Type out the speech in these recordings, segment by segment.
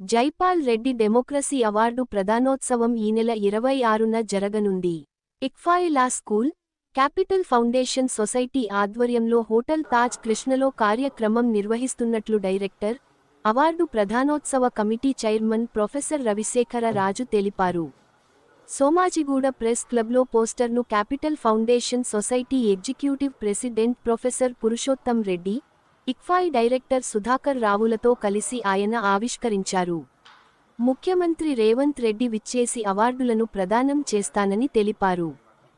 Jaipal Reddy democracy award ప్రధానోత్సవం ఈ నెల ఇరవై ఆరున జరగనుంది. ఇక్ఫాయిలా స్కూల్ క్యాపిటల్ ఫౌండేషన్ సొసైటీ ఆధ్వర్యంలో హోటల్ తాజ్ కృష్ణలో కార్యక్రమం నిర్వహిస్తున్నట్లు director award ప్రధానోత్సవ committee chairman professor Ravishekhara Raju తెలిపారు. సోమాజిగూడ ప్రెస్ క్లబ్లో పోస్టర్ను capital foundation society executive president professor Purushottam Reddy ICFAI director Sudhakar రావులతో కలిసి ఆయన ఆవిష్కరించారు. ముఖ్యమంత్రి రేవంత్ రెడ్డి విచ్చేసి అవార్డులను ప్రదానం చేస్తానని తెలిపారు.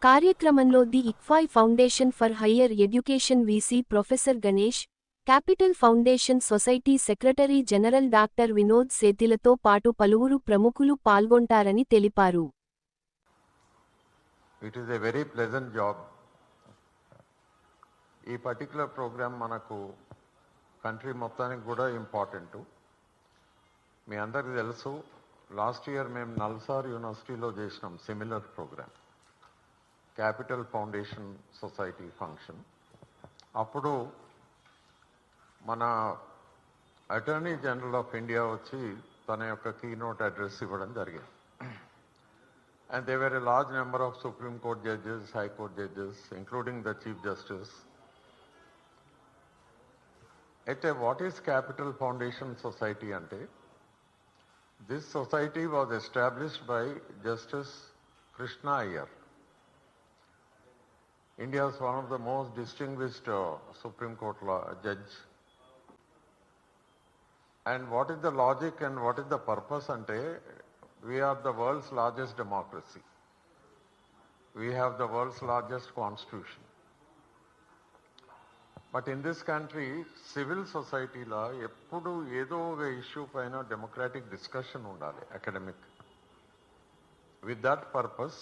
కార్యక్రమంలో the ICFAI foundation for higher education VC professor Ganesh capital foundation society secretary general doctor Vinod సేతిలతో పాటు పలువురు ప్రముఖులు పాల్గొంటారని తెలిపారు. It is a very pleasant job ఈ పర్టికులర్ ప్రోగ్రామ్ మనకు కంట్రీ మొత్తానికి కూడా ఇంపార్టెంట్ మీ అందరికీ తెలుసు లాస్ట్ ఇయర్ మేము నల్సార్ యూనివర్సిటీలో చేసినాం similar program capital foundation society function అప్పుడు మన అటార్నీ జనరల్ ఆఫ్ ఇండియా వచ్చి తన యొక్క కీనోట్ అడ్రస్ ఇవ్వడం జరిగింది And there were a large number of Supreme Court judges, High Court judges, including the Chief Justice. What is Capital Foundation Society? This society was established by Justice Krishna Iyer. India's one of the most distinguished uh, Supreme Court law, judge. And what is the logic and what is the purpose? We are the world's largest democracy. We have the world's largest constitution. but in this country civil సొసైటీలో ఎప్పుడు ఏదో ఒక issue పైన democratic discussion ఉండాలి academic with that purpose